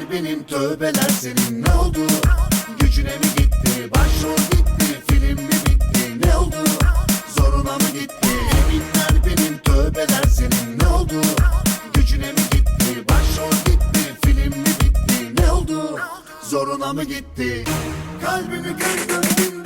benim tövbeler senin ne oldu? Gücüne mi gitti? Başrol gitti, film mi bitti? Ne oldu? Zoruna mı gitti? Eminler benim tövbeler senin ne oldu? Gücüne mi gitti? Başrol gitti, film mi bitti? Ne oldu? Zoruna mı gitti? Kalbimi kırdın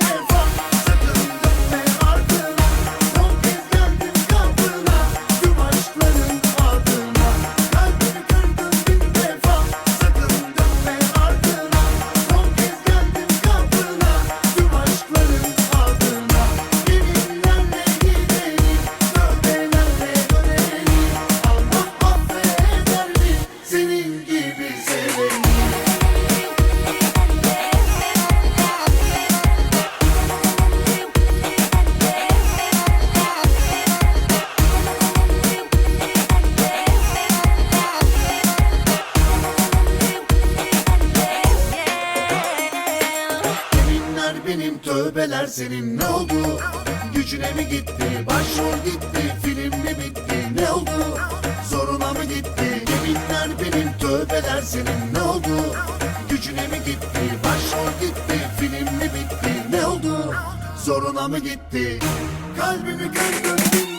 benim tövbeler senin ne oldu? Gücüne mi gitti? Başrol gitti, film mi bitti? Ne oldu? Zoruna mı gitti? Yeminler benim tövbeler senin ne oldu? Gücüne mi gitti? Başrol gitti, film mi bitti? Ne oldu? Zoruna mı gitti? Kalbimi kırdın